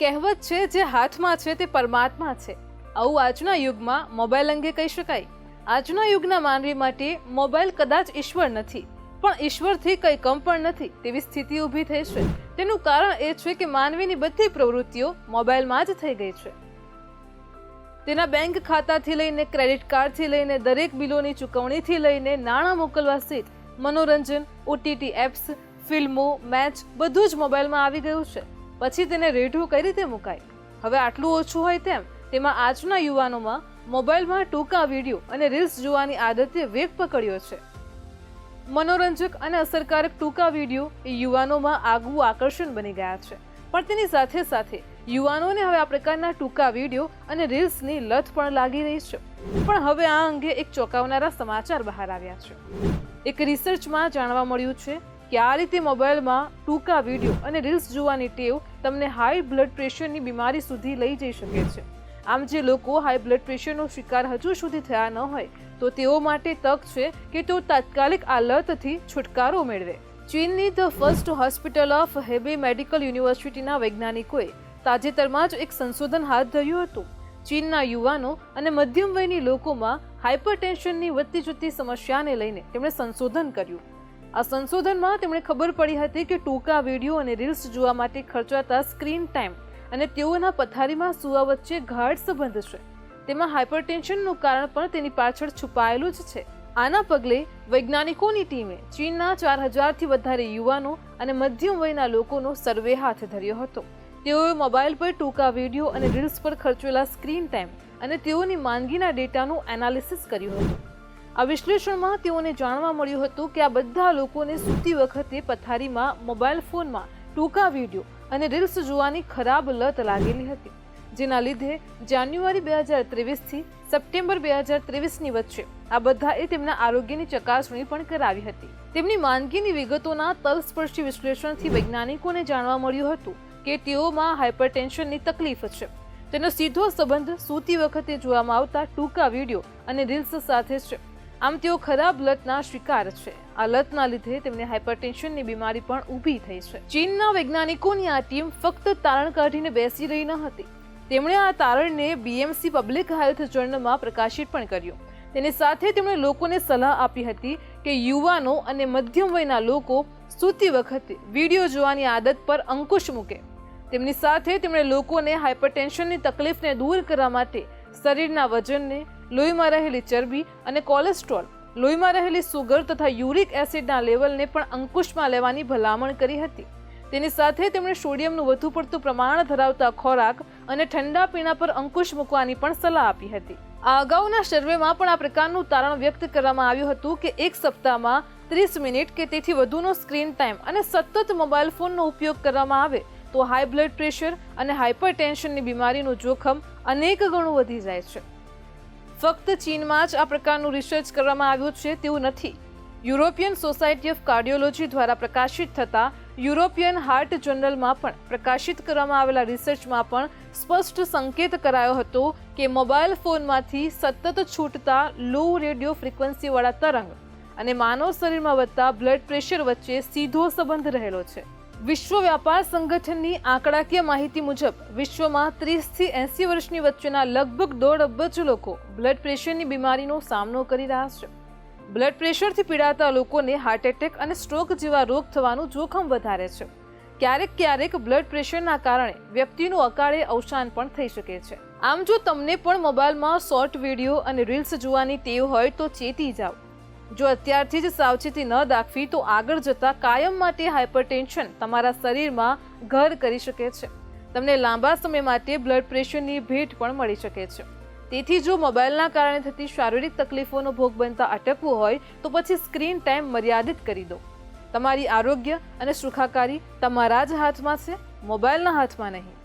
કહેવત છે, જે હાથમાં છે તે પરમાત્મા છે. આવું આજના યુગમાં મોબાઈલ અંગે કહી શકાય. આજના યુગના માનવી માટે મોબાઈલ કદાચ ઈશ્વર નથી, પણ ઈશ્વરથી કંઈ કમ પણ નથી તેવી સ્થિતિ ઊભી થઈ છે. તેનું કારણ એ છે કે માનવીની બધી પ્રવૃત્તિઓ મોબાઈલમાં જ થઈ ગઈ છે. તેના બેંક ખાતાથી લઈને ક્રેડિટ કાર્ડથી લઈને દરેક બિલોની ચૂકવણીથી લઈને નાણાં મોકલવા સહિત મનોરંજન, ઓટીટી એપ્સ, ફિલ્મો, મેચ બધું જ મોબાઈલમાં આવી ગયું છે. પછી તેને રેઢું કઈ રીતે મુકાય? હવે આટલું ઓછું હોય તેમ તેમાં આજના યુવાનોમાં મોબાઈલમાં ટૂંકા વીડિયો અને રીલ્સ જોવાની આદતે વેગ પકડ્યો છે. મનોરંજક અને અસરકારક ટૂંકા વીડિયો એ યુવાનોમાં આગવું આકર્ષણ બની ગયા છે. પણ તેની સાથે સાથે યુવાનોને હવે આ પ્રકારના ટૂંકા વીડિયો અને રીલ્સની લત પણ લાગી રહી છે. પણ હવે આ અંગે એક ચોંકાવનારા સમાચાર બહાર આવ્યા છે. એક રિસર્ચમાં જાણવા મળ્યું છે કે આ રીતે મોબાઈલમાં ટૂંકા વીડિયો અને રીલ્સ જોવાની ટેવ તમને હાઈ બ્લડ પ્રેશરની બીમારી સુધી લઈ જઈ શકે છે. આમ જે લોકો હાઈ બ્લડ પ્રેશરનો શિકાર હજુ સુધી થયા ન હોય, તો તેઓ માટે તક છે કે તેઓ તાત્કાલિક આ લતથી છુટકારો મેળવે. ચીનની the first hospital of Hebei medical યુનિવર્સિટીના વૈજ્ઞાનિકોએ તાજેતરમાં જ એક સંશોધન હાથ ધર્યું હતું. ચીનના યુવાનો અને મધ્યમ વયની લોકોમાં હાઇપરટેન્શનની વધતી જતી સમસ્યાને લઈને તેમણે સંશોધન કર્યું. આ સંશોધનમાં તેમણે ખબર પડી હતી કે ટૂંકા વીડિયો અને રીલ્સ જોવા માટે ખર્ચાતા સ્ક્રીન ટાઈમ અને તેઓના પથારીમાં સુવા વચ્ચે ગાઢ સંબંધ છે. તેમાં હાઇપરટેન્શનનું કારણ પણ તેની પાછળ છુપાયેલું જ છે. આના પગલે વૈજ્ઞાનિકોની ટીમે ચીનના ચાર હજારથી વધારે યુવાનો અને મધ્યમ વયના લોકોનો સર્વે હાથ ધર્યો હતો. તેઓએ મોબાઈલ પર ટૂંકા વીડિયો અને રીલ્સ પર ખર્ચેલા સ્ક્રીન ટાઈમ અને તેઓની માંદગીના ડેટાનું એનાલિસિસ કર્યું હતું. આ વિશ્લેષણમાં તેઓને જાણવા મળ્યું હતું કે આ બધા લોકોને સૂતી વખતે પથારીમાં મોબાઈલ ફોનમાં ટૂંકા વીડિયો અને રીલ્સ જોવાની ખરાબ લત લાગેલી હતી, જેના લીધે જાન્યુઆરી બે હજાર ત્રેવીસથી સપ્ટેમ્બર બે હજાર ત્રેવીસની વચ્ચે આ બધાએ તેમના આરોગ્યની ચકાસણી પણ કરાવી હતી. તેમની માંદગીની વિગતોના તલસ્પર્શી વિશ્લેષણથી વૈજ્ઞાનિકોને જાણવા મળ્યું હતું કે તેઓમાં હાઇપરટેન્શનની તકલીફ છે. તેનો સીધો સંબંધ સૂતી વખતે જોવામાં આવતા ટૂંકા વીડિયો અને રીલ્સ સાથે છે. આમ તેઓ ખરાબ લતના શિકાર છે. આ લતના લીધે તેમને હાઇપરટેન્શનની બીમારી પણ ઊભી થઈ છે. ચીનના વૈજ્ઞાનિકોની આ ટીમ ફક્ત તારણ કાઢીને બેસી રહી ન હતી. તેમણે આ તારણને બીએમસી પબ્લિક હેલ્થ જર્નલમાં પ્રકાશિત પણ કર્યું. તેની સાથે તેમણે લોકોને સલાહ આપી હતી કે યુવાનો અને મધ્યમ વયના લોકો સૂતી વખતે વીડિયો જોવાની આદત પર અંકુશ મૂકે. તેમની સાથે તેમણે લોકોને હાઇપરટેન્શનની તકલીફને દૂર કરવા માટે શરીરના વજનને લોહીમાં રહેલી ચરબી અને કોલેસ્ટ્રોલ, લોહીમાં રહેલી સુગર તથા યુરિક એસિડના લેવલને પણ અંકુશમાં લેવાની ભલામણ કરી હતી. તેની સાથે તેમણે સોડિયમનું વધુ પડતું પ્રમાણ ધરાવતા ખોરાક અને ઠંડા પીણા પર અંકુશ મૂકવાની પણ સલાહ આપી હતી. આ અગાઉના સર્વેમાં પણ આ પ્રકારનું તારણ વ્યક્ત કરવામાં આવ્યું હતું કે એક સપ્તાહમાં ત્રીસ મિનિટ કે તેથી વધુનો સ્ક્રીન ટાઈમ અને સતત મોબાઈલ ફોનનો ઉપયોગ કરવામાં આવે તો હાઈ બ્લડ પ્રેશર અને હાઇપરટેન્શનની બીમારીનું જોખમ અનેક ગણું વધી જાય છે. ફક્ત ચીનમાં જ આ પ્રકારનું રિસર્ચ કરવામાં આવ્યું છે તેવું નથી. યુરોપિયન સોસાયટી ઓફ કાર્ડિયોલોજી દ્વારા પ્રકાશિત થતા યુરોપિયન હાર્ટ જર્નલમાં પણ પ્રકાશિત કરવામાં આવેલા રિસર્ચમાં પણ સ્પષ્ટ સંકેત કરાયો હતો કે મોબાઈલ ફોનમાંથી સતત છૂટતા લો રેડિયો ફ્રિકવન્સીવાળા તરંગ અને માનવ શરીરમાં વધતા બ્લડ પ્રેશર વચ્ચે સીધો સંબંધ રહેલો છે. વિશ્વ વ્યાપાર સંગઠનની આંકડાકીય માહિતી મુજબ, વિશ્વમાં ત્રીસથી એંસી વર્ષની વચ્ચેના લગભગ દોઢ અબજ લોકો બ્લડ પ્રેશરની બીમારીનો સામનો કરી રહ્યા છે. બ્લડ પ્રેશરથી પીડાતા લોકોને હાર્ટ એટેક અને સ્ટ્રોક જેવા રોગ થવાનું જોખમ વધારે છે. ક્યારેક ક્યારેક બ્લડ પ્રેશરના કારણે વ્યક્તિનું અકાળે અવસાન પણ થઈ શકે છે. આમ જો તમને પણ મોબાઈલમાં શોર્ટ વીડિયો અને રીલ્સ જોવાની ટેવ હોય તો ચેતી જાઓ. જો અત્યારથી જ સાવચેતી ન દાખવી, તો આગળ જતા કાયમ માટે હાઇપરટેન્શન તમારા શરીરમાં ઘર કરી શકે છે. તમને લાંબા સમય માટે બ્લડ પ્રેશરની ભેટ પણ મળી શકે છે. તેથી જો મોબાઈલના કારણે થતી શારીરિક તકલીફોનો ભોગ બનતા અટકવું હોય, તો પછી સ્ક્રીન ટાઈમ મર્યાદિત કરી દો. તમારી આરોગ્ય અને સુખાકારી તમારા જ હાથમાં છે, મોબાઈલના હાથમાં નહીં.